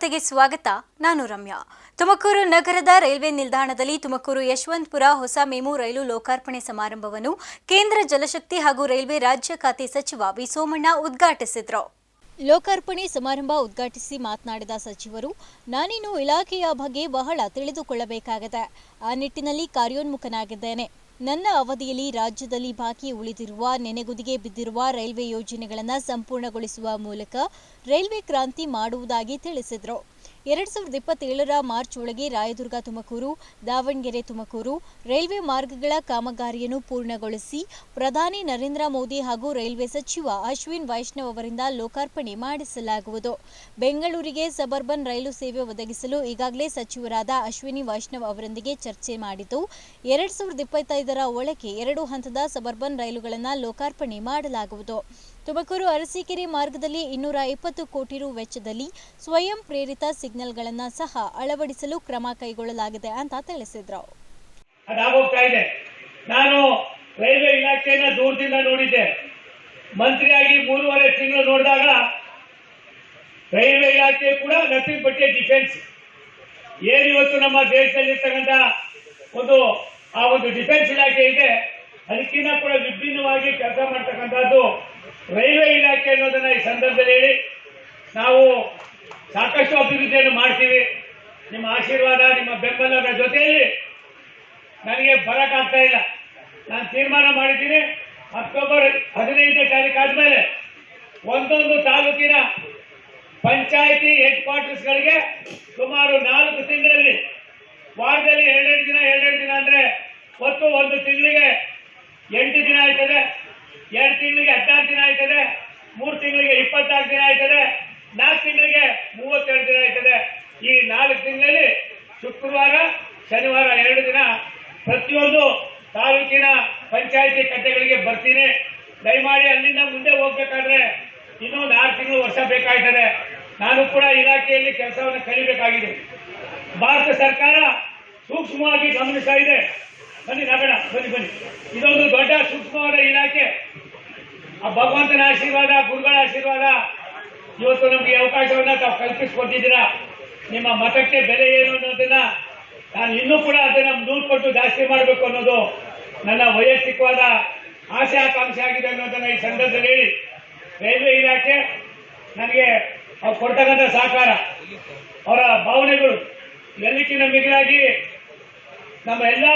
ವಾರ್ತೆಗೆ ಸ್ವಾಗತ. ನಾನು ರಮ್ಯಾ. ತುಮಕೂರು ನಗರದ ರೈಲ್ವೆ ನಿಲ್ದಾಣದಲ್ಲಿ ತುಮಕೂರು ಯಶವಂತಪುರ ಹೊಸ ಮೇಮು ರೈಲು ಲೋಕಾರ್ಪಣೆ ಸಮಾರಂಭವನ್ನು ಕೇಂದ್ರ ಜಲಶಕ್ತಿ ಹಾಗೂ ರೈಲ್ವೆ ರಾಜ್ಯ ಖಾತೆ ಸಚಿವ ವಿ ಸೋಮಣ್ಣ ಉದ್ಘಾಟಿಸಿದರು. ಲೋಕಾರ್ಪಣೆ ಸಮಾರಂಭ ಉದ್ಘಾಟಿಸಿ ಮಾತನಾಡಿದ ಸಚಿವರು, ನಾನಿನ್ನು ಇಲಾಖೆಯ ಬಗ್ಗೆ ಬಹಳ ತಿಳಿದುಕೊಳ್ಳಬೇಕಾಗಿದೆ. ಆ ನಿಟ್ಟಿನಲ್ಲಿ ಕಾರ್ಯೋನ್ಮುಖನಾಗಿದ್ದೇನೆ. ನನ್ನ ಅವಧಿಯಲ್ಲಿ ರಾಜ್ಯದಲ್ಲಿ ಬಾಕಿ ಉಳಿದಿರುವ ನೆನೆಗುದಿಗೆ ಬಿದ್ದಿರುವ ರೈಲ್ವೆ ಯೋಜನೆಗಳನ್ನು ಸಂಪೂರ್ಣಗೊಳಿಸುವ ಮೂಲಕ ರೈಲ್ವೆ ಕ್ರಾಂತಿ ಮಾಡುವುದಾಗಿ ತಿಳಿಸಿದರು. ಎರಡ್ ಸಾವಿರದ ಇಪ್ಪತ್ತೇಳರ ಮಾರ್ಚ್ ಒಳಗೆ ರಾಯದುರ್ಗ, ತುಮಕೂರು, ದಾವಣಗೆರೆ, ತುಮಕೂರು ರೈಲ್ವೆ ಮಾರ್ಗಗಳ ಕಾಮಗಾರಿಯನ್ನು ಪೂರ್ಣಗೊಳಿಸಿ ಪ್ರಧಾನಿ ನರೇಂದ್ರ ಮೋದಿ ಹಾಗೂ ರೈಲ್ವೆ ಸಚಿವ ಅಶ್ವಿನ್ ವೈಷ್ಣವ್ ಅವರಿಂದ ಲೋಕಾರ್ಪಣೆ ಮಾಡಿಸಲಾಗುವುದು. ಬೆಂಗಳೂರಿಗೆ ಸಬರ್ಬನ್ ರೈಲು ಸೇವೆ ಒದಗಿಸಲು ಈಗಾಗಲೇ ಸಚಿವರಾದ ಅಶ್ವಿನಿ ವೈಷ್ಣವ್ ಅವರೊಂದಿಗೆ ಚರ್ಚೆ ಮಾಡಿತು ಎರಡು ಸಾವಿರದ ಇಪ್ಪತ್ತೈದರ ಒಳಗೆ ಎರಡು ಹಂತದ ಸಬರ್ಬನ್ ರೈಲುಗಳನ್ನು ಲೋಕಾರ್ಪಣೆ ಮಾಡಲಾಗುವುದು. ತುಮಕೂರು ಅರಸೀಕೆರೆ ಮಾರ್ಗದಲ್ಲಿ ಇನ್ನೂರ ಇಪ್ಪತ್ತು ಕೋಟಿ ರು ವೆಚ್ಚದಲ್ಲಿ ಸ್ವಯಂ ಪ್ರೇರಿತ ಸಿಗ್ನಲ್ಗಳನ್ನು ಸಹ ಅಳವಡಿಸಲು ಕ್ರಮ ಕೈಗೊಳ್ಳಲಾಗಿದೆ ಅಂತ ತಿಳಿಸಿದ್ರು. ನಾನು ರೈಲ್ವೆ ಇಲಾಖೆಯನ್ನ ದೂರದಿಂದ ನೋಡಿದ್ದೆ. ಮಂತ್ರಿಯಾಗಿ ಮೂರುವರೆ ತಿಂಗಳು ನೋಡಿದಾಗ ರೈಲ್ವೆ ಇಲಾಖೆ ಕೂಡ ನಥಿಂಗ್ ಬಟ್ ಡಿಫೆನ್ಸ್ ಏನು ಇವತ್ತು ನಮ್ಮ ದೇಶದಲ್ಲಿರ್ತಕ್ಕಂಥ ಒಂದು, ಆ ಒಂದು ಡಿಫೆನ್ಸ್ ಇಲಾಖೆ ಇದೆ, ಅದಕ್ಕಿಂತ ಕೂಡ ವಿಭಿನ್ನವಾಗಿ ಕೆಲಸ ಮಾಡ್ತಕ್ಕಂಥದ್ದು ರೈಲ್ವೆ ಇಲಾಖೆ ಅನ್ನೋದನ್ನ ಈ ಸಂದರ್ಭದಲ್ಲಿ ಹೇಳಿ ನಾವು ಸಾಕಷ್ಟು ಅಭಿವೃದ್ಧಿಯನ್ನು ಮಾಡ್ತೀವಿ. ನಿಮ್ಮ ಆಶೀರ್ವಾದ, ನಿಮ್ಮ ಬೆಂಬಲದ ಜೊತೆಯಲ್ಲಿ ನನಗೆ ಬರಕ್ಕಾಗ್ತಾ ಇಲ್ಲ. ನಾನು ತೀರ್ಮಾನ ಮಾಡಿದ್ದೀನಿ. ಅಕ್ಟೋಬರ್ ಹದಿನೈದನೇ ತಾರೀಕು ಆದ್ಮೇಲೆ ಒಂದೊಂದು ತಾಲೂಕಿನ ಪಂಚಾಯಿತಿ ಹೆಡ್ ಕ್ವಾರ್ಟರ್ಸ್ಗಳಿಗೆ ಸುಮಾರು ನಾಲ್ಕು ತಿಂಗಳಲ್ಲಿ ವಾರದಲ್ಲಿ ಎರಡೆರಡು ದಿನ ಎರಡೆರಡು ದಿನ ಅಂದ್ರೆ ಒಟ್ಟು ಒಂದು ತಿಂಗಳಿಗೆ ಎಂಟು ದಿನ ಆಯ್ತದೆ. ಎರಡು ತಿಂಗಳಿಗೆ ಹದಿನಾರು ದಿನ ಆಯ್ತದೆ, ಮೂರು ತಿಂಗಳಿಗೆ ಇಪ್ಪತ್ತಾರು ದಿನ ಆಯ್ತದೆ, ನಾಲ್ಕು ತಿಂಗಳಿಗೆ ಮೂವತ್ತೆರಡು ದಿನ ಆಯ್ತದೆ. ಈ ನಾಲ್ಕು ತಿಂಗಳಲ್ಲಿ ಶುಕ್ರವಾರ, ಶನಿವಾರ ಎರಡು ದಿನ ಪ್ರತಿಯೊಂದು ತಾಲೂಕಿನ ಪಂಚಾಯತಿ ಕಟ್ಟೆಗಳಿಗೆ ಬರ್ತೀನಿ. ದಯಮಾಡಿ ಅಲ್ಲಿಂದ ಮುಂದೆ ಹೋಗ್ಬೇಕಾದ್ರೆ ಇನ್ನೂ ನಾಲ್ಕು ತಿಂಗಳು ವರ್ಷ ಬೇಕಾಯ್ತದೆ. ನಾನು ಕೂಡ ಇಲಾಖೆಯಲ್ಲಿ ಕೆಲಸವನ್ನು ಕಲಿಬೇಕಾಗಿದೆ. ಭಾರತ ಸರ್ಕಾರ ಸೂಕ್ಷ್ಮವಾಗಿ ಗಮನಿಸ್ತಾ ಇದೆ. ಬನ್ನಿ, ನಗಣ, ಬನ್ನಿ ಬನ್ನಿ. ಇದೊಂದು ದೊಡ್ಡ ಸೂಕ್ಷ್ಮವಾದ ಇಲಾಖೆ. ಆ ಭಗವಂತನ ಆಶೀರ್ವಾದ, ಗುರುಗಳ ಆಶೀರ್ವಾದ. ಇವತ್ತು ನಮಗೆ ಅವಕಾಶವನ್ನ ತಾವು ಕಲ್ಪಿಸಿಕೊಟ್ಟಿದ್ದೀರಾ? ನಿಮ್ಮ ಮತಕ್ಕೆ ಬೆಲೆ ಏನು ಅನ್ನೋದನ್ನ ನಾನು ಇನ್ನೂ ಕೂಡ ಅದನ್ನ ನೂರು ಕೊಟ್ಟು ಜಾಸ್ತಿ ಮಾಡಬೇಕು ಅನ್ನೋದು ನನ್ನ ವೈಯಕ್ತಿಕವಾದ ಆಸೆ ಆಕಾಂಕ್ಷೆ ಆಗಿದೆ ಅನ್ನೋದನ್ನ ಈ ಸಂದರ್ಭದಲ್ಲಿ ಹೇಳಿ. ರೈಲ್ವೆ ಇಲಾಖೆ ನನಗೆ ಅವ್ರು ಕೊಡ್ತಕ್ಕಂಥ ಸಹಕಾರ, ಅವರ ಭಾವನೆಗಳು ಎಲ್ಲಕ್ಕಿಂತ ಮಿಗಿಲಾಗಿ ನಮ್ಮ ಎಲ್ಲ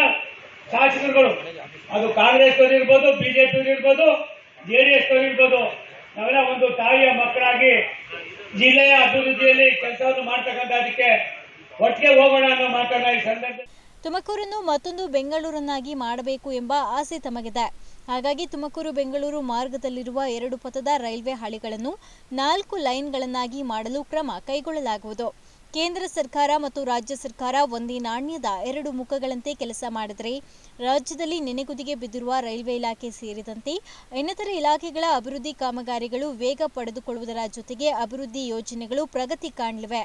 ಶಾಸಕರುಗಳು, ಅದು ಕಾಂಗ್ರೆಸ್ ಇರ್ಬೋದು ಬಿಜೆಪಿ ಇರ್ಬೋದು ಜೆ ಡಿ ಎಸ್ ಇರ್ಬೋದು, ನಾವೆಲ್ಲ ಒಂದು ತಾಯಿಯ ಮಕ್ಕಳಾಗಿ ಜಿಲ್ಲೆಯ ಅಭಿವೃದ್ಧಿಯಲ್ಲಿ ಕೆಲಸವನ್ನು ಮಾಡ್ತಕ್ಕಂಥ ಅದಕ್ಕೆ ಒಟ್ಟಿಗೆ ಹೋಗೋಣ ಅನ್ನೋ ಮಾತನ್ನ ಈ ಸಂದರ್ಭ ತುಮಕೂರನ್ನು ಮತ್ತೊಂದು ಬೆಂಗಳೂರನ್ನಾಗಿ ಮಾಡಬೇಕು ಎಂಬ ಆಸೆ ತಮಗಿದೆ. ಹಾಗಾಗಿ ತುಮಕೂರು ಬೆಂಗಳೂರು ಮಾರ್ಗದಲ್ಲಿರುವ ಎರಡು ಪಥದ ರೈಲ್ವೆ ಹಳಿಗಳನ್ನು ನಾಲ್ಕು ಲೈನ್ಗಳನ್ನಾಗಿ ಮಾಡಲು ಕ್ರಮ ಕೈಗೊಳ್ಳಲಾಗುವುದು. ಕೇಂದ್ರ ಸರ್ಕಾರ ಮತ್ತು ರಾಜ್ಯ ಸರ್ಕಾರ ಒಂದೇ ನಾಣ್ಯದ ಎರಡು ಮುಖಗಳಂತೆ ಕೆಲಸ ಮಾಡಿದರೆ ರಾಜ್ಯದಲ್ಲಿ ನೆನೆಗುದಿಗೆ ಬಿದ್ದಿರುವ ರೈಲ್ವೆ ಇಲಾಖೆ ಸೇರಿದಂತೆ ಇನ್ನಿತರ ಇಲಾಖೆಗಳ ಅಭಿವೃದ್ಧಿ ಕಾಮಗಾರಿಗಳು ವೇಗ ಪಡೆದುಕೊಳ್ಳುವುದರ ಜೊತೆಗೆ ಅಭಿವೃದ್ಧಿ ಯೋಜನೆಗಳು ಪ್ರಗತಿ ಕಾಣಲಿವೆ.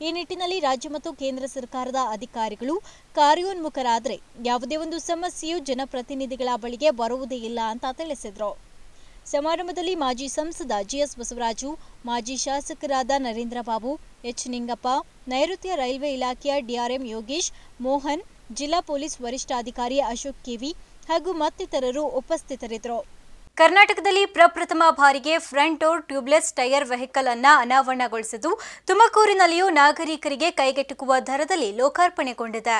ಈ ನಿಟ್ಟಿನಲ್ಲಿ ರಾಜ್ಯ ಮತ್ತು ಕೇಂದ್ರ ಸರ್ಕಾರದ ಅಧಿಕಾರಿಗಳು ಕಾರ್ಯೋನ್ಮುಖರಾದರೆ ಯಾವುದೇ ಒಂದು ಸಮಸ್ಯೆಯು ಜನಪ್ರತಿನಿಧಿಗಳ ಬಳಿಗೆ ಬರುವುದೇ ಇಲ್ಲ ಅಂತ ತಿಳಿಸಿದರು. ಸಮಾರಂಭದಲ್ಲಿ ಮಾಜಿ ಸಂಸದ ಜಿಎಸ್ ಬಸವರಾಜು, ಮಾಜಿ ಶಾಸಕರಾದ ನರೇಂದ್ರ ಬಾಬು, ಎಚ್ ನಿಂಗಪ್ಪ, ನೈಋತ್ಯ ರೈಲ್ವೆ ಇಲಾಖೆಯ ಡಿಆರ್ಎಂ ಯೋಗೇಶ್, ಮೋಹನ್, ಜಿಲ್ಲಾ ಪೊಲೀಸ್ ವರಿಷ್ಠಾಧಿಕಾರಿ ಅಶೋಕ್ ಕೆವಿ ಹಾಗೂ ಮತ್ತಿತರರು ಉಪಸ್ಥಿತರಿದ್ದರು. ಕರ್ನಾಟಕದಲ್ಲಿ ಪ್ರಪ್ರಥಮ ಬಾರಿಗೆ front door tubeless tyre vehicle ಅನ್ನು ಅನಾವರಣಗೊಳಿಸಿದ್ದು, ತುಮಕೂರಿನಲ್ಲಿಯೂ ನಾಗರಿಕರಿಗೆ ಕೈಗೆಟುಕುವ ದರದಲ್ಲಿ ಲೋಕಾರ್ಪಣೆಗೊಂಡಿದೆ.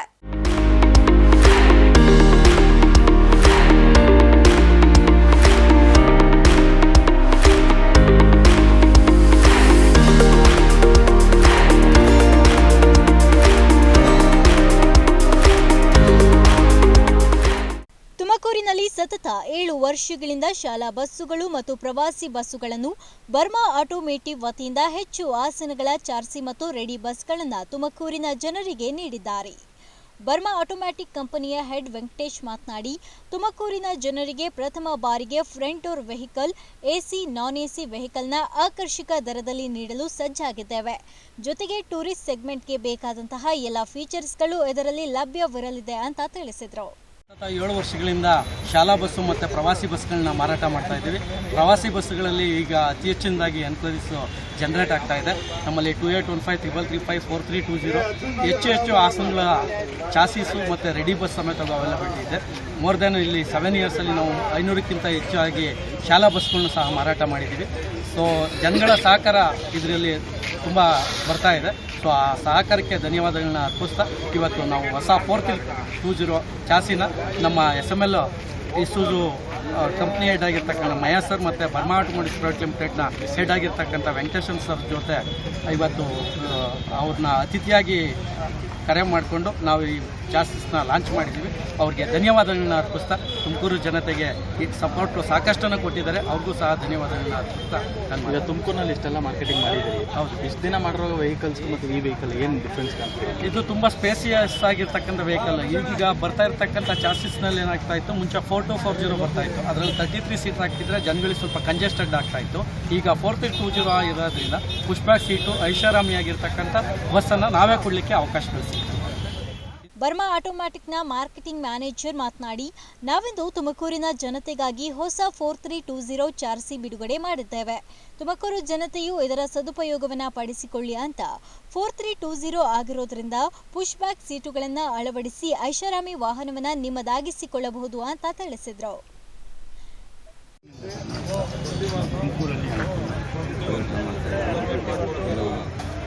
ವರ್ಷಗಳಿಂದ ಶಾಲಾ ಬಸ್ಸುಗಳು ಮತ್ತು ಪ್ರವಾಸಿ ಬಸ್ಸುಗಳನ್ನು ಬರ್ಮಾ ಆಟೋಮೇಟಿವ್ ವತಿಯಿಂದ ಹೆಚ್ಚು ಆಸನಗಳ ಚಾರ್ಸಿ ಮತ್ತು ರೆಡಿ ಬಸ್ಗಳನ್ನು ತುಮಕೂರಿನ ಜನರಿಗೆ ನೀಡಿದ್ದಾರೆ. ಬರ್ಮಾ ಆಟೋಮ್ಯಾಟಿಕ್ ಕಂಪನಿಯ ಹೆಡ್ ವೆಂಕಟೇಶ್ ಮಾತನಾಡಿ, ತುಮಕೂರಿನ ಜನರಿಗೆ ಪ್ರಥಮ ಬಾರಿಗೆ front door vehicle, AC, non AC ವೆಹಿಕಲ್ನ ಆಕರ್ಷಕ ದರದಲ್ಲಿ ನೀಡಲು ಸಜ್ಜಾಗಿದ್ದೇವೆ. ಜೊತೆಗೆ ಟೂರಿಸ್ಟ್ ಸೆಗ್ಮೆಂಟ್ಗೆ ಬೇಕಾದಂತಹ ಎಲ್ಲ ಫೀಚರ್ಸ್ಗಳು ಇದರಲ್ಲಿ ಲಭ್ಯವಿರಲಿದೆ ಅಂತ ತಿಳಿಸಿದರು. ಏಳು ವರ್ಷಗಳಿಂದ ಶಾಲಾ ಬಸ್ಸು ಮತ್ತು ಪ್ರವಾಸಿ ಬಸ್ಗಳನ್ನ ಮಾರಾಟ ಮಾಡ್ತಾ ಇದ್ದೀವಿ. ಪ್ರವಾಸಿ ಬಸ್ಸುಗಳಲ್ಲಿ ಈಗ ಅತಿ ಹೆಚ್ಚಿನದಾಗಿ ಎನ್ಕ್ವೈರೀಸ್ ಜನರೇಟ್ ಆಗ್ತಾ ಇದೆ. ನಮ್ಮಲ್ಲಿ two eight one five triple three five four three two zero ಹೆಚ್ಚು ಹೆಚ್ಚು ಆಸನಗಳ ಚಾಸೀಸು ಮತ್ತು ರೆಡಿ ಬಸ್ ಸಮೇತ ಅವೈಲಬಿಲಿಟಿ ಇದೆ. ಮೋರ್ ದೆನ್ ಇಲ್ಲಿ ಸೆವೆನ್ ಇಯರ್ಸಲ್ಲಿ ನಾವು ಐನೂರಕ್ಕಿಂತ ಹೆಚ್ಚಾಗಿ ಶಾಲಾ ಬಸ್ಗಳನ್ನ ಸಹ ಮಾರಾಟ ಮಾಡಿದ್ದೀವಿ. ಸೊ ಜನಗಳ ಸಹಕಾರ ಇದರಲ್ಲಿ ತುಂಬ ಬರ್ತಾ ಇದೆ. ಸೊ ಆ ಸಹಕಾರಕ್ಕೆ ಧನ್ಯವಾದಗಳನ್ನ ಅರ್ಪಿಸ್ತಾ ಇವತ್ತು ನಾವು ಹೊಸ ಫೋರ್ತಿ ಟೂ ಜೀರೋ ಚಾಸಿನ ನಮ್ಮ S M L Isuzu company head ಆಗಿರ್ತಕ್ಕಂಥ ಮಯಾ ಸರ್ ಮತ್ತು ಬರ್ಮಾ ಆಟೋಮೋಟಿವ್ಸ್ ಪ್ರೈವೇಟ್ ಲಿಮಿಟೆಡ್ನ ಹೆಡ್ ಆಗಿರ್ತಕ್ಕಂಥ ವೆಂಕಟೇಶನ್ ಸರ್ ಜೊತೆ ಇವತ್ತು ಅವ್ರನ್ನ ಅತಿಥಿಯಾಗಿ ಕರೆ ಮಾಡಿಕೊಂಡು ನಾವು ಈ ಜಾಸ್ತಿಸ್ನ ಲಾಂಚ್ ಮಾಡಿದ್ದೀವಿ ಅವ್ರಿಗೆ ಧನ್ಯವಾದಗಳನ್ನ ಅರ್ಪಿಸ್ತಾ ತುಮಕೂರು ಜನತೆಗೆ ಈ ಸಪೋರ್ಟ್ ಸಾಕಷ್ಟನ್ನು ಕೊಟ್ಟಿದ್ದಾರೆ. ಅವ್ರಿಗೂ ಸಹ ಧನ್ಯವಾದಗಳನ್ನ ಅರ್ಪಿಸ್ತಾ ನಾನು ಈಗ ತುಮಕೂರಿನಲ್ಲಿ ಇಷ್ಟೆಲ್ಲ ಮಾರ್ಕೆಟಿಂಗ್ ಮಾಡಿದ್ದೀವಿ ಹೌದು. ಇಷ್ಟು ದಿನ ಮಾಡಿರೋ ವೆಹಿಕಲ್ಸ್ ಮತ್ತು ಈ ವೆಹಿಕಲ್ ಏನು ಡಿಫ್ರೆನ್ಸ್ ಕಾಣ್ತೀವಿ ಇದು ತುಂಬ ಸ್ಪೇಸಿಯಸ್ ಆಗಿರ್ತಕ್ಕಂಥ ವೆಹಿಕಲ್ ಈಗೀಗ ಬರ್ತಾ ಇರ್ತಕ್ಕಂಥ ಚಾಸಿಸ್ನಲ್ಲಿ ಏನಾಗ್ತಾ ಇತ್ತು ಮುಂಚೆ ಫೋರ್ ಟು ಫೋರ್ ಜೀರೋ ಬರ್ತಾ ಇತ್ತು. ಅದರಲ್ಲಿ ತರ್ಟಿ ತ್ರೀ ಸೀಟ್ ಹಾಕಿದ್ರೆ ಜನಗಳಿಗೆ ಸ್ವಲ್ಪ ಕಂಜೆಸ್ಟೆಡ್ ಆಗ್ತಾ ಇತ್ತು. ಈಗ ಫೋರ್ ತ್ರೀ ಟೂ ಜೀರೋ ಇರೋದ್ರಿಂದ ಪುಷ್ಪ್ಯಾಕ್ ಸೀಟು ಐಷಾರಾಮಿಯಾಗಿರ್ತಕ್ಕಂಥ ಬಸ್ಸನ್ನು ನಾವೇ ಕೊಡಲಿಕ್ಕೆ ಅವಕಾಶ ಸಿಗ್ತದೆ ಬರ್ಮಾ ಆಟೋಮ್ಯಾಟಿಕ್ನ ಮಾರ್ಕೆಟಿಂಗ್ ಮ್ಯಾನೇಜರ್ ಮಾತನಾಡಿ, ನಾವಿಂದು ತುಮಕೂರಿನ ಜನತೆಗಾಗಿ ಹೊಸ ಫೋರ್ ತ್ರೀ ಟೂ ಝೀರೋ ಚಾರ್ಸಿ ಬಿಡುಗಡೆ ಮಾಡಿದ್ದೇವೆ. ತುಮಕೂರು ಜನತೆಯು ಇದರ ಸದುಪಯೋಗವನ್ನು ಪಡಿಸಿಕೊಳ್ಳಿ ಅಂತ ಫೋರ್ ತ್ರೀ ಟೂ ಝೀರೋ ಆಗಿರೋದ್ರಿಂದ ಪುಷ್ ಬ್ಯಾಕ್ ಸೀಟುಗಳನ್ನು ಅಳವಡಿಸಿ ಐಷಾರಾಮಿ ವಾಹನವನ್ನು ನಿಮ್ಮದಾಗಿಸಿಕೊಳ್ಳಬಹುದು ಅಂತ ತಿಳಿಸಿದರು.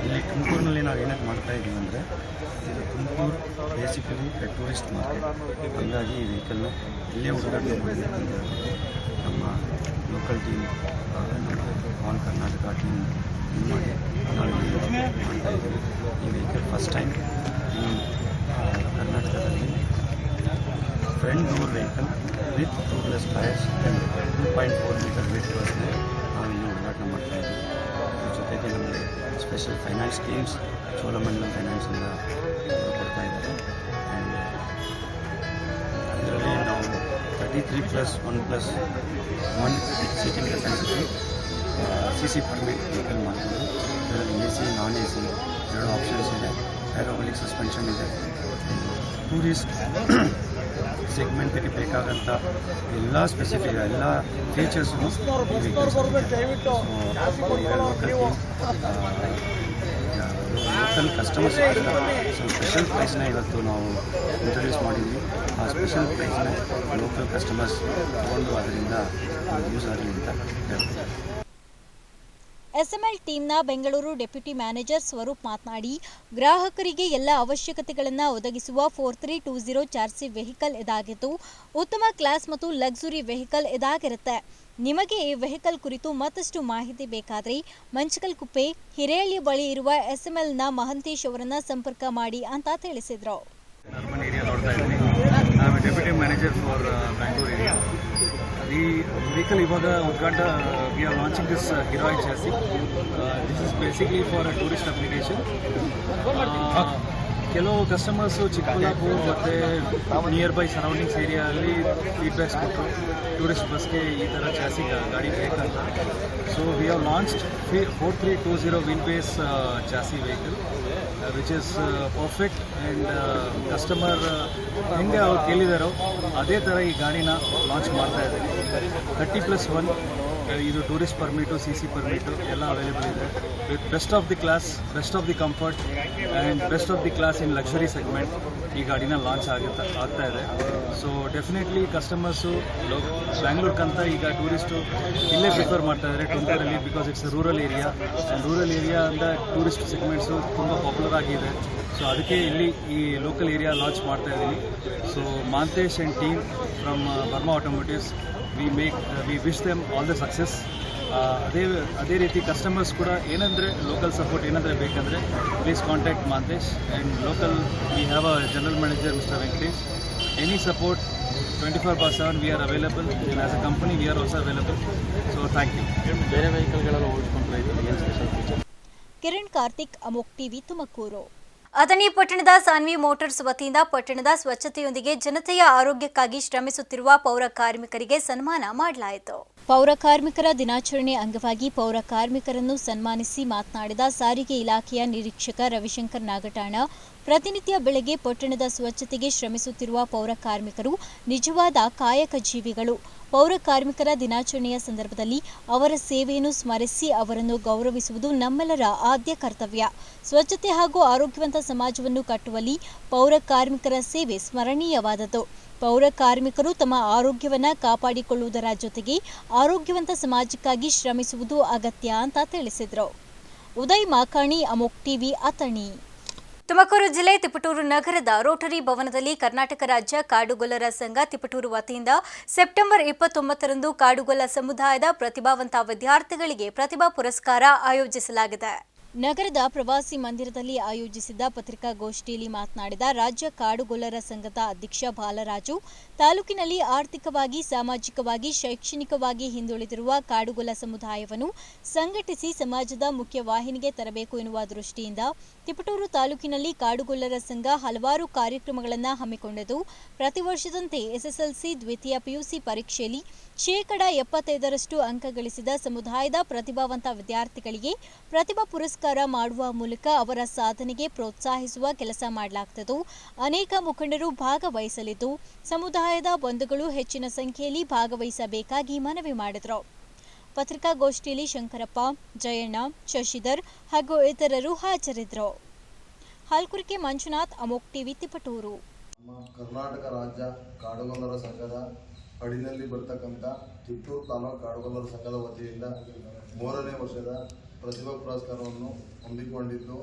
ಇಲ್ಲಿ ತುಮಕೂರಿನಲ್ಲಿ ನಾವು ಏನಕ್ಕೆ ಮಾಡ್ತಾ ಇದ್ದೀವಿ ಅಂದರೆ, ಇದು ತುಮಕೂರು ಬೇಸಿಕಲಿ ಟೂರಿಸ್ಟ್ ಮಾರ್ಕೆಟ್ ಹಾಗಾಗಿ ಈ ವೆಹಿಕಲ್ನ ಇಲ್ಲೇ ಉದ್ಘಾಟನೆ ಮಾಡಬೇಕು ಅಂತ ನಮ್ಮ local team all Karnataka team ಮಾಡಿ ನಾವು ಮಾಡ್ತಾ ಇದ್ದೀವಿ. ಈ ವೆಹಿಕಲ್ ಫಸ್ಟ್ ಟೈಮ್ ಈ ಆ, ಕರ್ನಾಟಕದಲ್ಲಿ front door vehicle with two plus tyres two point four metre with ಬಸ್ನ ನಾವು ಇಲ್ಲಿ ಉದ್ಘಾಟನೆ ಮಾಡ್ತಾ ಇದ್ದೀವಿ ಅದ್ರ ಜೊತೆಗೆ ನಮಗೆ ಸ್ಪೆಷಲ್ ಫೈನಾನ್ಸ್ ಸ್ಕೀಮ್ಸ್ ಚೋಳಮಂಡಲಂ ಫೈನಾನ್ಸಿಂದ ಕೊಡ್ತಾ ಇದ್ದಾರೆ ಆ್ಯಂಡ್ ಇದರಲ್ಲಿ ನಾವು thirty three plus one plus one seating capacity C C permit vehicle ಮಾಡ್ತೀವಿ ಇದರಲ್ಲಿ A C non A C ಎರಡು ಆಪ್ಷನ್ಸ್ ಇದೆ ಹೈಡ್ರೋಬಲಿಕ್ ಸಸ್ಪೆನ್ಷನ್ ಇದೆ ಟೂರಿಸ್ಟ್ ಸೆಗ್ಮೆಂಟ್ಗೆ ಬೇಕಾದಂಥ ಎಲ್ಲ ಸ್ಪೆಸಿಫಿಕ್ ಎಲ್ಲ ಫೀಚರ್ಸು ಲೋಕಲ್ ಕಸ್ಟಮರ್ಸ್ ಸ್ವಲ್ಪ ಸ್ಪೆಷಲ್ ಪ್ರೈಸ್ನ ಇವತ್ತು ನಾವು ಇಂಟ್ರೊಡ್ಯೂಸ್ ಮಾಡಿದ್ವಿ. ಆ ಸ್ಪೆಷಲ್ ಪ್ರೈಸ್ನ ಲೋಕಲ್ ಕಸ್ಟಮರ್ಸ್ ತೊಗೊಂಡು ಅದರಿಂದ ಯೂಸ್ ಆಗಲಿ ಅಂತ ಹೇಳ್ತೀನಿ ಎಸ್ಎಂಎಲ್ ಟೀಮ್ನ ಬೆಂಗಳೂರು ಡೆಪ್ಯೂಟಿ ಮ್ಯಾನೇಜರ್ ಸ್ವರೂಪ್ ಮಾತನಾಡಿ, ಗ್ರಾಹಕರಿಗೆ ಎಲ್ಲ ಅವಶ್ಯಕತೆಗಳನ್ನು ಒದಗಿಸುವ ಫೋರ್ ತ್ರೀ ಟೂ ಝೀರೋ ಚಾರ್ಸಿ ವೆಹಿಕಲ್ ಇದಾಗಿದ್ದು, ಉತ್ತಮ ಕ್ಲಾಸ್ ಮತ್ತು ಲಕ್ಸುರಿ ವೆಹಿಕಲ್ ಇದಾಗಿರುತ್ತೆ. ನಿಮಗೆ ಈ ವೆಹಿಕಲ್ ಕುರಿತು ಮತ್ತಷ್ಟು ಮಾಹಿತಿ ಬೇಕಾದರೆ ಮಂಚಕಲ್ ಕುಪ್ಪೆ, ಹಿರೇಹಳ್ಳಿ ಬಳಿ ಇರುವ ಎಸ್ಎಂಎಲ್ನ ಮಹಂತೇಶ್ ಅವರನ್ನ ಸಂಪರ್ಕ ಮಾಡಿ ಅಂತ ತಿಳಿಸಿದರು. ಈ ವೆಹಿಕಲ್ ಇವಾಗ ಉದ್ಘಾಟ we are launching this ಹಿರಾಯ್ chassis this is basically for tourist application ಕೆಲವು ಕಸ್ಟಮರ್ಸು ಚಿಕ್ಕಬಳ್ಳಾಪುರ ಮತ್ತು ನಿಯರ್ ಬೈ ಸರೌಂಡಿಂಗ್ಸ್ ಏರಿಯಾದಲ್ಲಿ ಫೀಡ್ಬ್ಯಾಕ್ಸ್ ಕೊಟ್ಟರು ಟೂರಿಸ್ಟ್ ಬಸ್ಗೆ ಈ ಥರ ಜಾಸ್ತಿ ಗಾಡಿ ಬೇಕಂತ so we have launched four three two zero wheelbase ಜಾಸ್ತಿ vehicle which is perfect and customer ಹೆಂಗೆ ಅವ್ರು ಕೇಳಿದಾರೋ ಅದೇ ಥರ ಈ ಗಾಡಿನ ಲಾಂಚ್ ಮಾಡ್ತಾ ಇದ್ದೀವಿ ತರ್ಟಿ ಪ್ಲಸ್ ಒನ್ ಇದು tourist permit C C permit ಎಲ್ಲ ಅವೈಲೇಬಲ್ ಇದೆ. With best of the class best of the comfort and best of the class in luxury segment ಈ ಗಾಡಿನ ಲಾಂಚ್ ಆಗುತ್ತೆ, ಆಗ್ತಾ ಇದೆ. ಸೊ ಡೆಫಿನೆಟ್ಲಿ ಕಸ್ಟಮರ್ಸು ಬ್ಯಾಂಗ್ಳೂರ್ಕಂತ ಈಗ ಟೂರಿಸ್ಟು ಇಲ್ಲೇ ಪ್ರಿಫರ್ ಮಾಡ್ತಾ ಇದ್ದಾರೆ ತುಮಕೂರಲ್ಲಿ because it's rural area and rural area ಅಂತ ಟೂರಿಸ್ಟ್ ಸೆಗ್ಮೆಂಟ್ಸು ತುಂಬ ಪಾಪ್ಯುಲರ್ ಆಗಿದೆ. ಸೊ ಅದಕ್ಕೆ ಇಲ್ಲಿ ಈ ಲೋಕಲ್ ಏರಿಯಾ ಲಾಂಚ್ ಮಾಡ್ತಾ ಇದ್ದೀನಿ so Mantesh and team from Burma automotives we make we wish them all the success ಅದೇ ಅದೇ ರೀತಿ ಕಸ್ಟಮರ್ಸ್ ಕೂಡ ಏನಂದರೆ ಲೋಕಲ್ ಸಪೋರ್ಟ್ ಏನಂದರೆ ಬೇಕಂದರೆ please contact Mantesh and local we have a general manager mister Venkatesh any support twenty four by seven we are available as a company we are also available so thank you ಬೇರೆ ವೆಹಿಕಲ್ಗಳೆಲ್ಲ ಓಡಿಸ್ಕೊಂಡ್ರೆ ಕಿರಣ್ ಕಾರ್ತಿಕ್ ಅಮೋಕ್ TV Tumakuru. Athani ಪಟ್ಟಣದ Saanvi motors ವತಿಯಿಂದ ಪಟ್ಟಣದ ಸ್ವಚ್ಛತೆಯೊಂದಿಗೆ ಜನತೆಯ ಆರೋಗ್ಯಕ್ಕಾಗಿ ಶ್ರಮಿಸುತ್ತಿರುವ ಪೌರ ಕಾರ್ಮಿಕರಿಗೆ ಸನ್ಮಾನ ಮಾಡಲಾಯಿತು. ಪೌರ ಕಾರ್ಮಿಕರ ದಿನಾಚರಣೆ ಅಂಗವಾಗಿ ಪೌರ ಕಾರ್ಮಿಕರನ್ನು ಸನ್ಮಾನಿಸಿ ಮಾತನಾಡಿದ ಸಾರಿಗೆ ಇಲಾಖೆಯ ನಿರೀಕ್ಷಕ ರವಿಶಂಕರ್ ನಾಗಠಾಣ ಪ್ರತಿನಿತ್ಯ ಬೆಳಗ್ಗೆ ಪಟ್ಟಣದ ಸ್ವಚ್ಛತೆಗೆ ಶ್ರಮಿಸುತ್ತಿರುವ ಪೌರ ಕಾರ್ಮಿಕರು ನಿಜವಾದ ಕಾಯಕ ಜೀವಿಗಳು. ಪೌರ ಕಾರ್ಮಿಕರ ದಿನಾಚರಣೆಯ ಸಂದರ್ಭದಲ್ಲಿ ಅವರ ಸೇವೆಯನ್ನು ಸ್ಮರಿಸಿ ಅವರನ್ನು ಗೌರವಿಸುವುದು ನಮ್ಮೆಲ್ಲರ ಆದ್ಯ ಕರ್ತವ್ಯ. ಸ್ವಚ್ಛತೆ ಹಾಗೂ ಆರೋಗ್ಯವಂತ ಸಮಾಜವನ್ನು ಕಟ್ಟುವಲ್ಲಿ ಪೌರ ಕಾರ್ಮಿಕರ ಸೇವೆ ಸ್ಮರಣೀಯವಾದದ್ದು. ಪೌರ ಕಾರ್ಮಿಕರು ತಮ್ಮ ಆರೋಗ್ಯವನ್ನು ಕಾಪಾಡಿಕೊಳ್ಳುವುದರ ಜೊತೆಗೆ ಆರೋಗ್ಯವಂತ ಸಮಾಜಕ್ಕಾಗಿ ಶ್ರಮಿಸುವುದು ಅಗತ್ಯ ಅಂತ ತಿಳಿಸಿದರು. ಉದಯ್ ಮಾಕಾಣಿ, ಅಮೋಕ್ ಟಿವಿ, ಅಥಣಿ. ತುಮಕೂರು ಜಿಲ್ಲೆ ತಿಪಟೂರು ನಗರದ ರೋಟರಿ ಭವನದಲ್ಲಿ ಕರ್ನಾಟಕ ರಾಜ್ಯ ಕಾಡುಗೊಲ್ಲರ ಸಂಘ ತಿಪಟೂರು ವತಿಯಿಂದ ಸೆಪ್ಟೆಂಬರ್ ಇಪ್ಪತ್ತೊಂಬತ್ತರಂದು ಕಾಡುಗೊಲ್ಲ ಸಮುದಾಯದ ಪ್ರತಿಭಾವಂತ ವಿದ್ಯಾರ್ಥಿಗಳಿಗೆ ಪ್ರತಿಭಾ ಪುರಸ್ಕಾರ ಆಯೋಜಿಸಲಾಗಿದೆ. ನಗರದ ಪ್ರವಾಸಿ ಮಂದಿರದಲ್ಲಿ ಆಯೋಜಿಸಿದ್ದ ಪತ್ರಿಕಾಗೋಷ್ಠಿಯಲ್ಲಿ ಮಾತನಾಡಿದ ರಾಜ್ಯ ಕಾಡುಗೊಲ್ಲರ ಸಂಘದ ಅಧ್ಯಕ್ಷ ಬಾಲರಾಜು, ತಾಲೂಕಿನಲ್ಲಿ ಆರ್ಥಿಕವಾಗಿ, ಸಾಮಾಜಿಕವಾಗಿ, ಶೈಕ್ಷಣಿಕವಾಗಿ ಹಿಂದುಳಿದಿರುವ ಕಾಡುಗೊಲ್ಲ ಸಮುದಾಯವನ್ನು ಸಂಘಟಿಸಿ ಸಮಾಜದ ಮುಖ್ಯ ವಾಹಿನಿಗೆ ತರಬೇಕು ಎನ್ನುವ ದೃಷ್ಟಿಯಿಂದ ತಿಪಟೂರು ತಾಲೂಕಿನಲ್ಲಿ ಕಾಡುಗೊಲ್ಲರ ಸಂಘ ಹಲವಾರು ಕಾರ್ಯಕ್ರಮಗಳನ್ನು ಹಮ್ಮಿಕೊಂಡಿದ್ದು. ಪ್ರತಿ ವರ್ಷದಂತೆ ಎಸ್ಎಸ್ಎಲ್ಸಿ ದ್ವಿತೀಯ ಪಿಯುಸಿ ಪರೀಕ್ಷೆಯಲ್ಲಿ ಶೇಕಡ ಎಪ್ಪತ್ತೈದರಷ್ಟು ಅಂಕ ಗಳಿಸಿದ ಸಮುದಾಯದ ಪ್ರತಿಭಾವಂತ ವಿದ್ಯಾರ್ಥಿಗಳಿಗೆ ಪ್ರತಿಭಾ ಪುರಸ್ಕಾರ ಮಾಡುವ ಮೂಲಕ ಅವರ ಸಾಧನೆಗೆ ಪ್ರೋತ್ಸಾಹಿಸುವ ಕೆಲಸ ಮಾಡಲಾಗುತ್ತದೆ ಅನೇಕ ಮುಖಂಡರು ಭಾಗವಹಿಸಲಿದ್ದು, ಸಮುದಾಯದ ಬಂಧುಗಳು ಹೆಚ್ಚಿನ ಸಂಖ್ಯೆಯಲ್ಲಿ ಭಾಗವಹಿಸಬೇಕಾಗಿ ಮನವಿ ಮಾಡಿದರು. ಪತ್ರಿಕಾಗೋಷ್ಠಿಯಲ್ಲಿ ಶಂಕರಪ್ಪ, ಜಯಣ್ಣ, ಶಶಿಧರ್ ಹಾಗೂ ಇತರರು ಹಾಜರಿದ್ದರು. ಹಾಲ್ಕುರಿಕೆ ಮಂಜುನಾಥ್, ಅಮೋಕ್ ಟಿವಿ, ತಿಪಟೂರು. ಕರ್ನಾಟಕ ರಾಜ್ಯ ಕಾಡುಗೊಲ್ಲರ ಸಂಘದ ಅಡಿನಲ್ಲಿ ಬರ್ತಕ್ಕಂಥ ಚಿತ್ತೂರು ತಾಲೂಕು ಕಾಡುಗೊಲ್ಲರ ಸಂಘದ ವತಿಯಿಂದ ಮೂರನೇ ವರ್ಷದ ಪ್ರತಿಭಾ ಪುರಸ್ಕಾರವನ್ನು ಹೊಂದಿಕೊಂಡಿದ್ದು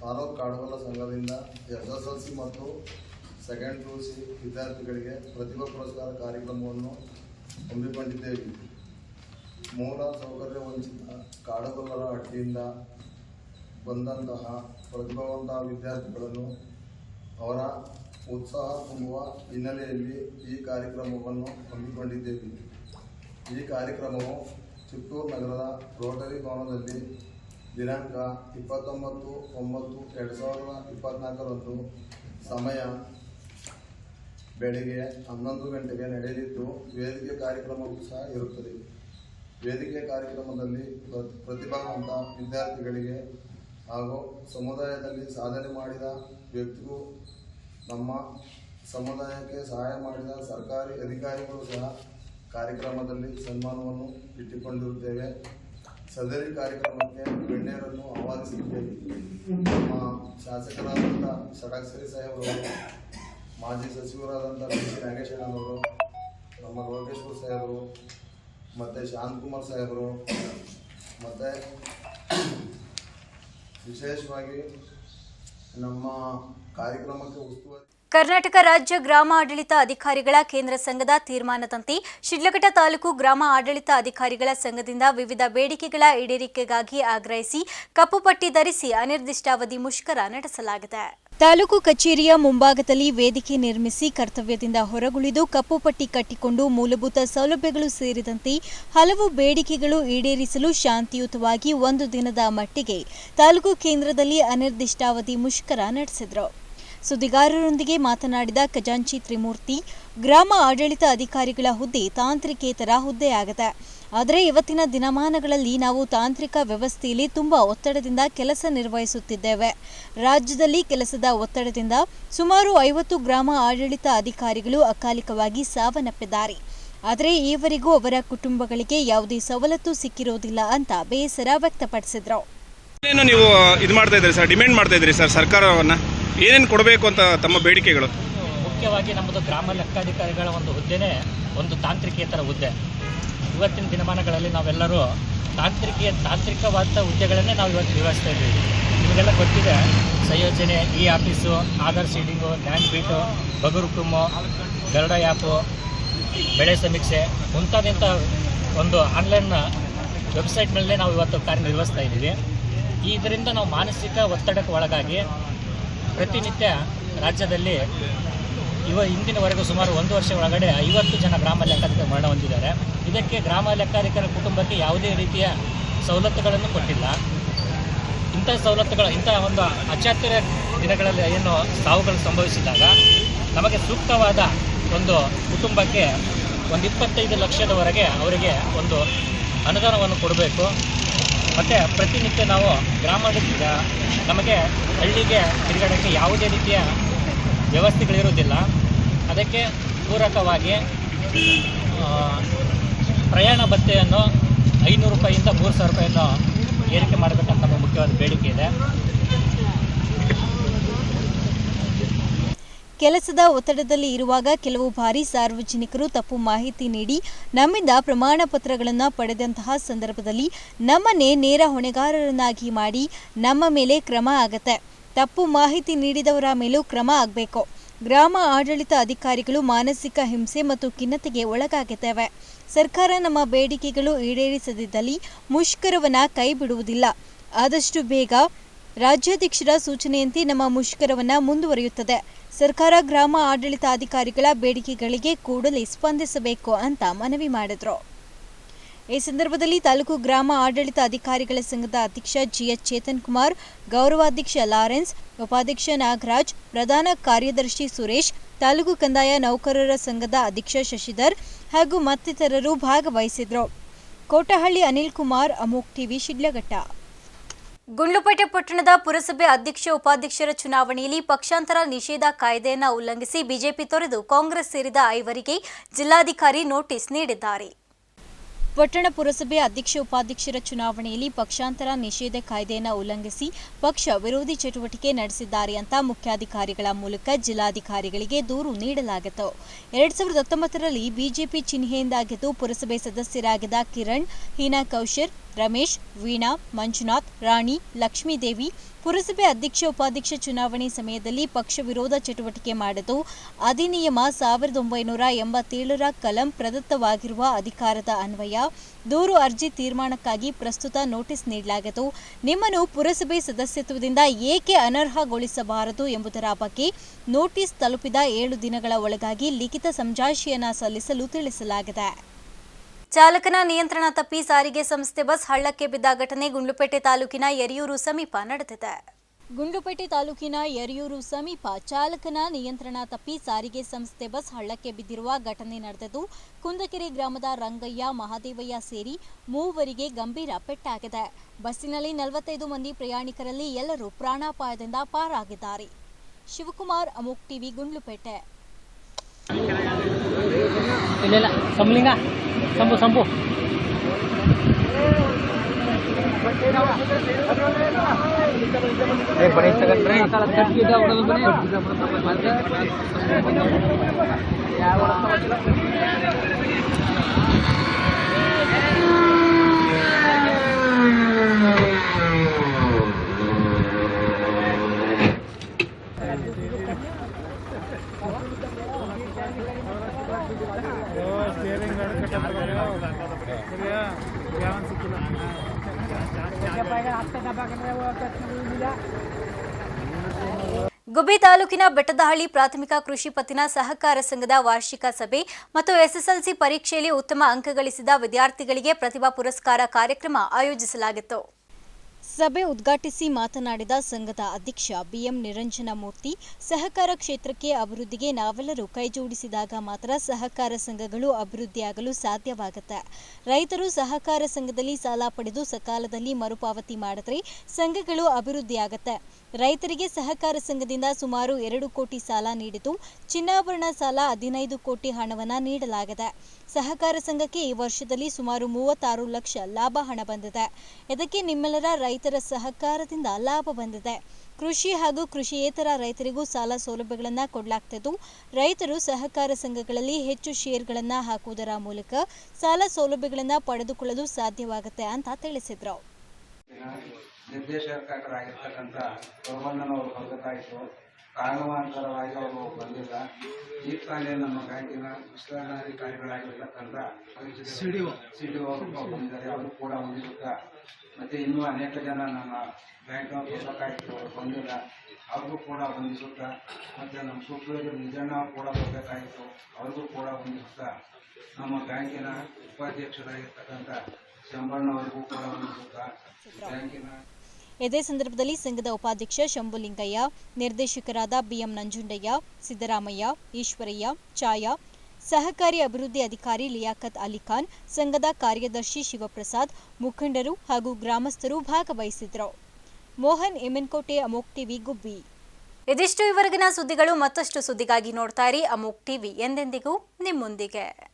ತಾಲೂಕು ಕಾಡುಗೊಲ್ಲ ಸಂಘದಿಂದ ಎಸ್ ಎಸ್ ಎಲ್ ಸಿ ಮತ್ತು ಸೆಕೆಂಡ್ ಯು ಸಿ ವಿದ್ಯಾರ್ಥಿಗಳಿಗೆ ಪ್ರತಿಭಾ ಪುರಸ್ಕಾರ ಕಾರ್ಯಕ್ರಮವನ್ನು ಹಮ್ಮಿಕೊಂಡಿದ್ದೇವೆ. ಮೂಲ ಸೌಕರ್ಯ ವಂಚಿತ ಕಾಡುಗೊಲ್ಲರ ಹಟ್ಟಿಯಿಂದ ಬಂದಂತಹ ಪ್ರತಿಭಾವಂತ ವಿದ್ಯಾರ್ಥಿಗಳನ್ನು ಅವರ ಉತ್ಸಾಹ ತುಂಬುವ ಹಿನ್ನೆಲೆಯಲ್ಲಿ ಈ ಕಾರ್ಯಕ್ರಮವನ್ನು ಹಮ್ಮಿಕೊಂಡಿದ್ದೇವೆ. ಈ ಕಾರ್ಯಕ್ರಮವು ಚಿತ್ತೂರು ನಗರದ ರೋಟರಿ ಭವನದಲ್ಲಿ ದಿನಾಂಕ ಇಪ್ಪತ್ತೊಂಬತ್ತು ಒಂಬತ್ತು ಎರಡು ಸಾವಿರದ ಇಪ್ಪತ್ತ್ನಾಲ್ಕರಂದು ಸಮಯ ಬೆಳಿಗ್ಗೆ ಹನ್ನೊಂದು ಗಂಟೆಗೆ ನಡೆಯಲಿದ್ದು, ವೇದಿಕೆ ಕಾರ್ಯಕ್ರಮವೂ ಸಹ ಇರುತ್ತದೆ. ವೇದಿಕೆ ಕಾರ್ಯಕ್ರಮದಲ್ಲಿ ಪ್ರ- ಪ್ರತಿಭಾವಂತ ವಿದ್ಯಾರ್ಥಿಗಳಿಗೆ ಹಾಗೂ ಸಮುದಾಯದಲ್ಲಿ ಸಾಧನೆ ಮಾಡಿದ ವ್ಯಕ್ತಿಗೂ ನಮ್ಮ ಸಮುದಾಯಕ್ಕೆ ಸಹಾಯ ಮಾಡಿದ ಸರ್ಕಾರಿ ಅಧಿಕಾರಿಗಳು ಸಹ ಕಾರ್ಯಕ್ರಮದಲ್ಲಿ ಸನ್ಮಾನವನ್ನು ಇಟ್ಟುಕೊಂಡಿರುತ್ತೇವೆ. ಸದರಿ ಕಾರ್ಯಕ್ರಮಕ್ಕೆ ಗಣ್ಯರನ್ನು ಆಹ್ವಾನಿಸಿದ್ದೇವೆ ನಮ್ಮ ಶಾಸಕರಾದಂಥ ಷಡಾಕ್ಷರಿ ಸಾಹೇಬರು, ಮಾಜಿ ಸಚಿವರಾದಂಥ ಬಿ ಸಿ ನಮ್ಮ ಲೋಕೇಶ್ವರ ಸಾಹೇಬರು, ಮತ್ತು ಶಾಂತಕುಮಾರ್ ಸಾಹೇಬರು, ಮತ್ತು ವಿಶೇಷವಾಗಿ ನಮ್ಮ ಕಾರ್ಯಕ್ರಮಕ್ಕೆ ಉಸ್ತುವಾರಿ ಕರ್ನಾಟಕ ರಾಜ್ಯ ಗ್ರಾಮ ಆಡಳಿತ ಅಧಿಕಾರಿಗಳ ಕೇಂದ್ರ ಸಂಘದ ತೀರ್ಮಾನದಂತೆ ಶಿಡ್ಲಘಟ್ಟ ತಾಲೂಕು ಗ್ರಾಮ ಆಡಳಿತ ಅಧಿಕಾರಿಗಳ ಸಂಘದಿಂದ ವಿವಿಧ ಬೇಡಿಕೆಗಳ ಈಡೇರಿಕೆಗಾಗಿ ಆಗ್ರಹಿಸಿ ಕಪ್ಪು ಪಟ್ಟಿ ಧರಿಸಿ ಅನಿರ್ದಿಷ್ಟಾವಧಿ ಮುಷ್ಕರ ನಡೆಸಲಾಗಿದೆ. ತಾಲೂಕು ಕಚೇರಿಯ ಮುಂಭಾಗದಲ್ಲಿ ವೇದಿಕೆ ನಿರ್ಮಿಸಿ ಕರ್ತವ್ಯದಿಂದ ಹೊರಗುಳಿದು ಕಪ್ಪು ಪಟ್ಟಿ ಕಟ್ಟಿಕೊಂಡು ಮೂಲಭೂತ ಸೌಲಭ್ಯಗಳು ಸೇರಿದಂತೆ ಹಲವು ಬೇಡಿಕೆಗಳು ಈಡೇರಿಸಲು ಶಾಂತಿಯುತವಾಗಿ ಒಂದು ದಿನದ ಮಟ್ಟಿಗೆ ತಾಲೂಕು ಕೇಂದ್ರದಲ್ಲಿ ಅನಿರ್ದಿಷ್ಟಾವಧಿ ಮುಷ್ಕರ ನಡೆಸಿದರು. ಸುದ್ದಿಗಾರರೊಂದಿಗೆ ಮಾತನಾಡಿದ ಖಜಾಂಚಿ ತ್ರಿಮೂರ್ತಿ, ಗ್ರಾಮ ಆಡಳಿತ ಅಧಿಕಾರಿಗಳ ಹುದ್ದೆ ತಾಂತ್ರಿಕೇತರ ಹುದ್ದೆಯಾಗಿದೆ ಆದರೆ ಇವತ್ತಿನ ದಿನಮಾನಗಳಲ್ಲಿ ನಾವು ತಾಂತ್ರಿಕ ವ್ಯವಸ್ಥೆಯಲ್ಲಿ ತುಂಬಾ ಒತ್ತಡದಿಂದ ಕೆಲಸ ನಿರ್ವಹಿಸುತ್ತಿದ್ದೇವೆ. ರಾಜ್ಯದಲ್ಲಿ ಕೆಲಸದ ಒತ್ತಡದಿಂದ ಸುಮಾರು ಐವತ್ತು ಗ್ರಾಮ ಆಡಳಿತ ಅಧಿಕಾರಿಗಳು ಅಕಾಲಿಕವಾಗಿ ಸಾವನ್ನಪ್ಪಿದ್ದಾರೆ. ಆದರೆ ಈವರೆಗೂ ಅವರ ಕುಟುಂಬಗಳಿಗೆ ಯಾವುದೇ ಸವಲತ್ತು ಸಿಕ್ಕಿರೋದಿಲ್ಲ ಅಂತ ಬೇಸರ ವ್ಯಕ್ತಪಡಿಸಿದ್ರು. ನೀವು ಇದು ಮಾಡ್ತಾ ಇದ್ದೀರಿ ಸರ್, ಡಿಮ್ಯಾಂಡ್ ಮಾಡ್ತಾ ಇದ್ದೀರಿ ಸರ್ ಸರ್ಕಾರವನ್ನು? ಏನೇನು ಕೊಡಬೇಕು ಅಂತ ತಮ್ಮ ಬೇಡಿಕೆಗಳು? ಮುಖ್ಯವಾಗಿ ನಮ್ಮದು ಗ್ರಾಮ ಲೆಕ್ಕಾಧಿಕಾರಿಗಳ ಒಂದು ಹುದ್ದೆನೇ ಒಂದು ತಾಂತ್ರಿಕೇತರ ಹುದ್ದೆ. ಇವತ್ತಿನ ದಿನಮಾನಗಳಲ್ಲಿ ನಾವೆಲ್ಲರೂ ತಾಂತ್ರಿಕ ತಾಂತ್ರಿಕವಾದ ಹುದ್ದೆಗಳನ್ನೇ ನಾವು ಇವತ್ತು ನಿರ್ವಹಿಸ್ತಾ ಇದ್ದೀವಿ. ನಿಮಗೆಲ್ಲ ಗೊತ್ತಿದೆ, ಸಂಯೋಜನೆ e office, Aadhaar seeding land beat, ಬಗರು ಕುಮ್ಮು, ಗರುಡ ಆ್ಯಪು ಬೆಳೆ ಸಮೀಕ್ಷೆ ಮುಂತಾದಂಥ ಒಂದು ಆನ್ಲೈನ್ ವೆಬ್ಸೈಟ್ ನಾವು ಇವತ್ತು ಕಾರ್ಯನಿರ್ವಹಿಸ್ತಾ ಇದ್ದೀವಿ. ಇದರಿಂದ ನಾವು ಮಾನಸಿಕ ಒತ್ತಡಕ್ಕೆ ಒಳಗಾಗಿ ಪ್ರತಿನಿತ್ಯ ರಾಜ್ಯದಲ್ಲಿ ಇವ ಇಂದಿನವರೆಗೂ ಸುಮಾರು ಒಂದು ವರ್ಷ ಒಳಗಡೆ ಐವತ್ತು ಜನ ಗ್ರಾಮ ಲೆಕ್ಕಾಧಿಕಾರಿ ಮರಣ ಹೊಂದಿದ್ದಾರೆ. ಇದಕ್ಕೆ ಗ್ರಾಮ ಲೆಕ್ಕಾಧಿಕಾರಿ ಕುಟುಂಬಕ್ಕೆ ಯಾವುದೇ ರೀತಿಯ ಸವಲತ್ತುಗಳನ್ನು ಕೊಟ್ಟಿಲ್ಲ. ಇಂಥ ಸವಲತ್ತುಗಳು, ಇಂಥ ಒಂದು ಅಚಾತುರ್ಯ ದಿನಗಳಲ್ಲಿ ಏನು ಸಾವುಗಳು ಸಂಭವಿಸಿದಾಗ ನಮಗೆ ಸೂಕ್ತವಾದ ಒಂದು ಕುಟುಂಬಕ್ಕೆ ಒಂದು ಇಪ್ಪತ್ತೈದು ಲಕ್ಷದವರೆಗೆ ಅವರಿಗೆ ಒಂದು ಅನುದಾನವನ್ನು ಕೊಡಬೇಕು. ಮತ್ತು ಪ್ರತಿನಿತ್ಯ ನಾವು ಗ್ರಾಮದ ಗ- ನಮಗೆ ಹಳ್ಳಿಗೆ, ತಿರುಗಾಡೋಕ್ಕೆ ಯಾವುದೇ ರೀತಿಯ ವ್ಯವಸ್ಥೆಗಳಿರುವುದಿಲ್ಲ. ಅದಕ್ಕೆ ಪೂರಕವಾಗಿ ಪ್ರಯಾಣ ಭತ್ಯೆಯನ್ನು ಐನೂರು ರೂಪಾಯಿಯಿಂದ ಮೂರು ಸಾವಿರ ರೂಪಾಯಿಯನ್ನು ಏರಿಕೆ ಮಾಡಬೇಕಂತ ನಮ್ಮ ಮುಖ್ಯವಾದ ಬೇಡಿಕೆ ಇದೆ. ಕೆಲಸದ ಒತ್ತಡದಲ್ಲಿ ಇರುವಾಗ ಕೆಲವು ಬಾರಿ ಸಾರ್ವಜನಿಕರು ತಪ್ಪು ಮಾಹಿತಿ ನೀಡಿ ನಮ್ಮಿಂದ ಪ್ರಮಾಣ ಪತ್ರಗಳನ್ನು ಪಡೆದಂತಹ ಸಂದರ್ಭದಲ್ಲಿ ನಮ್ಮನ್ನೇ ನೇರ ಹೊಣೆಗಾರರನ್ನಾಗಿ ಮಾಡಿ ನಮ್ಮ ಮೇಲೆ ಕ್ರಮ ಆಗತ್ತೆ. ತಪ್ಪು ಮಾಹಿತಿ ನೀಡಿದವರ ಮೇಲೂ ಕ್ರಮ ಆಗಬೇಕು. ಗ್ರಾಮ ಆಡಳಿತ ಅಧಿಕಾರಿಗಳು ಮಾನಸಿಕ ಹಿಂಸೆ ಮತ್ತು ಖಿನ್ನತೆಗೆ ಒಳಗಾಗಿದ್ದೇವೆ ಸರ್ಕಾರ ನಮ್ಮ ಬೇಡಿಕೆಗಳು ಈಡೇರಿಸದಿದ್ದಲ್ಲಿ ಮುಷ್ಕರವನ್ನು ಕೈ ಬಿಡುವುದಿಲ್ಲ ಆದಷ್ಟು ಬೇಗ ರಾಜ್ಯಾಧ್ಯಕ್ಷರ ಸೂಚನೆಯಂತೆ ನಮ್ಮ ಮುಷ್ಕರವನ್ನು ಮುಂದುವರಿಯುತ್ತದೆ. ಸರ್ಕಾರ ಗ್ರಾಮ ಆಡಳಿತ ಅಧಿಕಾರಿಗಳ ಬೇಡಿಕೆಗಳಿಗೆ ಕೂಡಲೇ ಸ್ಪಂದಿಸಬೇಕು ಅಂತ ಮನವಿ ಮಾಡಿದ್ರು. ಈ ಸಂದರ್ಭದಲ್ಲಿ ತಾಲೂಕು ಗ್ರಾಮ ಆಡಳಿತ ಅಧಿಕಾರಿಗಳ ಸಂಘದ ಅಧ್ಯಕ್ಷ ಜಿಎಚ್ ಚೇತನ್ ಕುಮಾರ್ ಗೌರವಾಧ್ಯಕ್ಷ ಲಾರೆನ್ಸ್, ಉಪಾಧ್ಯಕ್ಷ ನಾಗರಾಜ್, ಪ್ರಧಾನ ಕಾರ್ಯದರ್ಶಿ ಸುರೇಶ್, ತಾಲೂಕು ಕಂದಾಯ ನೌಕರರ ಸಂಘದ ಅಧ್ಯಕ್ಷ ಶಶಿಧರ್ ಹಾಗೂ ಮತ್ತಿತರರು ಭಾಗವಹಿಸಿದರು. ಕೋಟಹಳ್ಳಿ ಅನಿಲ್ ಕುಮಾರ್ ಅಮೋಕ್ ಟಿವಿ, ಶಿಡ್ಲಘಟ್ಟ. ಗುಂಡ್ಲುಪೇಟೆ ಪಟ್ಟಣದ ಪುರಸಭೆ ಅಧ್ಯಕ್ಷ ಉಪಾಧ್ಯಕ್ಷರ ಚುನಾವಣೆಯಲ್ಲಿ ಪಕ್ಷಾಂತರ ನಿಷೇಧ ಕಾಯ್ದೆಯನ್ನು ಉಲ್ಲಂಘಿಸಿ ಬಿಜೆಪಿ ತೊರೆದು ಕಾಂಗ್ರೆಸ್ ಸೇರಿದ ಐವರಿಗೆ ಜಿಲ್ಲಾಧಿಕಾರಿ ನೋಟಿಸ್ ನೀಡಿದ್ದಾರೆ. ಪಟ್ಟಣ ಪುರಸಭೆ ಅಧ್ಯಕ್ಷ ಉಪಾಧ್ಯಕ್ಷರ ಚುನಾವಣೆಯಲ್ಲಿ ಪಕ್ಷಾಂತರ ನಿಷೇಧ ಕಾಯ್ದೆಯನ್ನು ಉಲ್ಲಂಘಿಸಿ ಪಕ್ಷ ವಿರೋಧಿ ಚಟುವಟಿಕೆ ನಡೆಸಿದ್ದಾರೆ ಅಂತ ಮುಖ್ಯಾಧಿಕಾರಿಗಳ ಮೂಲಕ ಜಿಲ್ಲಾಧಿಕಾರಿಗಳಿಗೆ ದೂರು ನೀಡಲಾಗಿತ್ತು. ಎರಡ್ ಸಾವಿರದ ಹತ್ತೊಂಬತ್ತರಲ್ಲಿ ಬಿಜೆಪಿ ಚಿಹ್ನೆಯಿಂದಾಗಿದ್ದು ಪುರಸಭೆ ಸದಸ್ಯರಾಗಿದ್ದ ಕಿರಣ್, ಹೀನಾ ಕೌಶರ್ ರಮೇಶ್, ವೀಣಾ, ಮಂಜುನಾಥ್, ರಾಣಿ, ಲಕ್ಷ್ಮೀದೇವಿ. ಪುರಸಭೆ ಅಧ್ಯಕ್ಷ, ಉಪಾಧ್ಯಕ್ಷ ಚುನಾವಣೆ ಸಮಯದಲ್ಲಿ ಪಕ್ಷ ವಿರೋಧ ಚಟುವಟಿಕೆ ಮಾಡಿದ್ದು, ಅಧಿನಿಯಮ ಸಾವಿರದ ಒಂಬೈನೂರ ಎಂಬತ್ತೇಳರ ಕಲಂ ಪ್ರದತ್ತವಾಗಿರುವ ಅಧಿಕಾರದ ಅನ್ವಯ, ದೂರು ಅರ್ಜಿ ತೀರ್ಮಾನಕ್ಕಾಗಿ ಪ್ರಸ್ತುತ ನೋಟಿಸ್ ನೀಡಲಾಗದು ನಿಮ್ಮನ್ನು ಪುರಸಭೆ ಸದಸ್ಯತ್ವದಿಂದ ಏಕೆ ಅನರ್ಹಗೊಳಿಸಬಾರದು ಎಂಬುದರ ಬಗ್ಗೆ ನೋಟಿಸ್ ತಲುಪಿದ ಏಳು ದಿನಗಳ ಒಳಗಾಗಿ ಲಿಖಿತ ಸಮಜಾಯಿಷಿಯನ್ನು ಸಲ್ಲಿಸಲು ತಿಳಿಸಲಾಗಿದೆ. ಚಾಲಕನ ನಿಯಂತ್ರಣ ತಪ್ಪಿ ಸಾರಿಗೆ ಸಂಸ್ಥೆ ಬಸ್ ಹಳ್ಳಕ್ಕೆ ಬಿದ್ದ ಘಟನೆ ಗುಂಡ್ಲುಪೇಟೆ ತಾಲೂಕಿನ ಯರಿಯೂರು ಸಮೀಪ ನಡೆದಿದೆ. ಗುಂಡ್ಲುಪೇಟೆ ತಾಲೂಕಿನ ಯರಿಯೂರು ಸಮೀಪ ಚಾಲಕನ ನಿಯಂತ್ರಣ ತಪ್ಪಿ ಸಾರಿಗೆ ಸಂಸ್ಥೆ ಬಸ್ ಹಳ್ಳಕ್ಕೆ ಬಿದ್ದಿರುವ ಘಟನೆ ನಡೆದಿದ್ದು, ಕುಂದಕೆರೆ ಗ್ರಾಮದ ರಂಗಯ್ಯ, ಮಹಾದೇವಯ್ಯ ಸೇರಿ ಮೂವರಿಗೆ ಗಂಭೀರ ಪೆಟ್ಟಾಗಿದೆ. ಬಸ್ಸಿನಲ್ಲಿ ನಲವತ್ತೈದು ಮಂದಿ ಪ್ರಯಾಣಿಕರಲ್ಲಿ ಎಲ್ಲರೂ ಪ್ರಾಣಾಪಾಯದಿಂದ ಪಾರಾಗಿದ್ದಾರೆ. ಶಿವಕುಮಾರ್, ಅಮೋಕ್ TV, Gundlupete. sampo sampo Eh, beres tekan Gubbi ತಾಲೂಕಿನ ಬೆಟ್ಟದಹಳ್ಳಿ ಪ್ರಾಥಮಿಕ ಕೃಷಿ ಪತ್ತಿನ ಸಹಕಾರ ಸಂಘದ ವಾರ್ಷಿಕ ಸಭೆ ಮತ್ತು ಎಸ್ಎಸ್ಎಲ್ಸಿ ಪರೀಕ್ಷೆಯಲ್ಲಿ ಉತ್ತಮ ಅಂಕ ಗಳಿಸಿದ ವಿದ್ಯಾರ್ಥಿಗಳಿಗೆ ಪ್ರತಿಭಾ ಪುರಸ್ಕಾರ ಕಾರ್ಯಕ್ರಮ ಆಯೋಜಿಸಲಾಗಿತ್ತು. ಸಭೆ ಉದ್ಘಾಟಿಸಿ ಮಾತನಾಡಿದ ಸಂಘದ ಅಧ್ಯಕ್ಷ ಬಿಎಂ ನಿರಂಜನ ಮೂರ್ತಿ ಸಹಕಾರ ಕ್ಷೇತ್ರಕ್ಕೆ ಅಭಿವೃದ್ಧಿಗೆ ನಾವೆಲ್ಲರೂ ಕೈಜೋಡಿಸಿದಾಗ ಮಾತ್ರ ಸಹಕಾರ ಸಂಘಗಳು ಅಭಿವೃದ್ಧಿಯಾಗಲು ಸಾಧ್ಯವಾಗುತ್ತೆ. ರೈತರು ಸಹಕಾರ ಸಂಘದಲ್ಲಿ ಸಾಲ ಪಡೆದು ಸಕಾಲದಲ್ಲಿ ಮರುಪಾವತಿ ಮಾಡಿದ್ರೆ ಸಂಘಗಳು ಅಭಿವೃದ್ಧಿಯಾಗತ್ತೆ. ರೈತರಿಗೆ ಸಹಕಾರ ಸಂಘದಿಂದ ಸುಮಾರು ಎರಡು ಕೋಟಿ ಸಾಲ ನೀಡಿತು ಚಿನ್ನಾಭರಣ ಸಾಲ ಹದಿನೈದು ಕೋಟಿ ಹಣವನ್ನು ನೀಡಲಾಗಿದೆ. ಸಹಕಾರ ಸಂಘಕ್ಕೆ ಈ ವರ್ಷದಲ್ಲಿ ಸುಮಾರು ಮೂವತ್ತಾರು ಲಕ್ಷ ಲಾಭ ಹಣ ಬಂದಿದೆ. ಇದಕ್ಕೆ ನಿಮ್ಮೆಲ್ಲರ ರೈತರ ಸಹಕಾರದಿಂದ ಲಾಭ ಬಂದಿದೆ. ಕೃಷಿ ಹಾಗೂ ಕೃಷಿಯೇತರ ರೈತರಿಗೂ ಸಾಲ ಸೌಲಭ್ಯಗಳನ್ನು ಕೊಡಲಾಗ್ತಿದ್ದು, ರೈತರು ಸಹಕಾರ ಸಂಘಗಳಲ್ಲಿ ಹೆಚ್ಚು ಶೇರ್ಗಳನ್ನು ಹಾಕುವುದರ ಮೂಲಕ ಸಾಲ ಸೌಲಭ್ಯಗಳನ್ನು ಪಡೆದುಕೊಳ್ಳಲು ಸಾಧ್ಯವಾಗುತ್ತೆ ಅಂತ ತಿಳಿಸಿದರು. ನಿರ್ದೇಶಕರಾಗಿರ್ತಕ್ಕಂಥ ಪ್ರಬಂಧನವರು ಬರಬೇಕಾಯಿತು ಕಾರಣವಾಂತರವಾಗಿ ಅವರು ಬಂದಿಲ್ಲ. ಈ ತಾನೇ ನಮ್ಮ ಬ್ಯಾಂಕಿನ ವಿಸ್ತರಣಾಧಿಕಾರಿಗಳಾಗಿರ್ತಕ್ಕಂಥ C D O C D O ಬಂದಿದ್ದಾರೆ. ಅವರು ಕೂಡ ಹೊಂದಿರುತ್ತ ಮತ್ತು ಇನ್ನೂ ಅನೇಕ ಜನ ನಮ್ಮ ಬ್ಯಾಂಕ್ನ ಬರಬೇಕಾಯಿತು ಅವರು ಬಂದಿಲ್ಲ. ಅವ್ರಿಗೂ ಕೂಡ ಹೊಂದಿಸುತ್ತಾ ಮತ್ತು ನಮ್ಮ ಸುಪ್ರೀಂ ನಿಜಣ್ಣ ಕೂಡ ಬರಬೇಕಾಯಿತು ಅವ್ರಿಗೂ ಕೂಡ ಹೊಂದಿಸುತ್ತಾ ನಮ್ಮ ಬ್ಯಾಂಕಿನ ಉಪಾಧ್ಯಕ್ಷರಾಗಿರ್ತಕ್ಕಂಥ ಶಂಬಣ್ಣವರಿಗೂ ಕೂಡ ಹೊಂದಿಸುತ್ತಾ ಬ್ಯಾಂಕಿನ ಇದೇ ಸಂದರ್ಭದಲ್ಲಿ ಸಂಘದ ಉಪಾಧ್ಯಕ್ಷ ಶಂಭುಲಿಂಗಯ್ಯ, ನಿರ್ದೇಶಕರಾದ ಬಿಎಂ ನಂಜುಂಡಯ್ಯ, ಸಿದ್ದರಾಮಯ್ಯ, ಈಶ್ವರಯ್ಯ, ಛಾಯಾ, ಸಹಕಾರಿ ಅಭಿವೃದ್ಧಿ ಅಧಿಕಾರಿ ಲಿಯಾಖತ್ ಅಲಿಖಾನ್, ಸಂಘದ ಕಾರ್ಯದರ್ಶಿ ಶಿವಪ್ರಸಾದ್, ಮುಖಂಡರು ಹಾಗೂ ಗ್ರಾಮಸ್ಥರು ಭಾಗವಹಿಸಿದರು ಮೋಹನ್ ಎಮೆನ್ಕೋಟೆ ಅಮೋಕ್ ಟಿವಿ, ಗುಬ್ಬಿ. ಇದಿಷ್ಟು ಇವರೆಗಿನ ಸುದ್ದಿಗಳು ಮತ್ತಷ್ಟು ಸುದ್ದಿಗಾಗಿ ನೋಡ್ತಾ ಇರಿ ಅಮೋಕ್ ಟಿವಿ. ಎಂದೆಂದಿಗೂ ನಿಮ್ಮೊಂದಿಗೆ.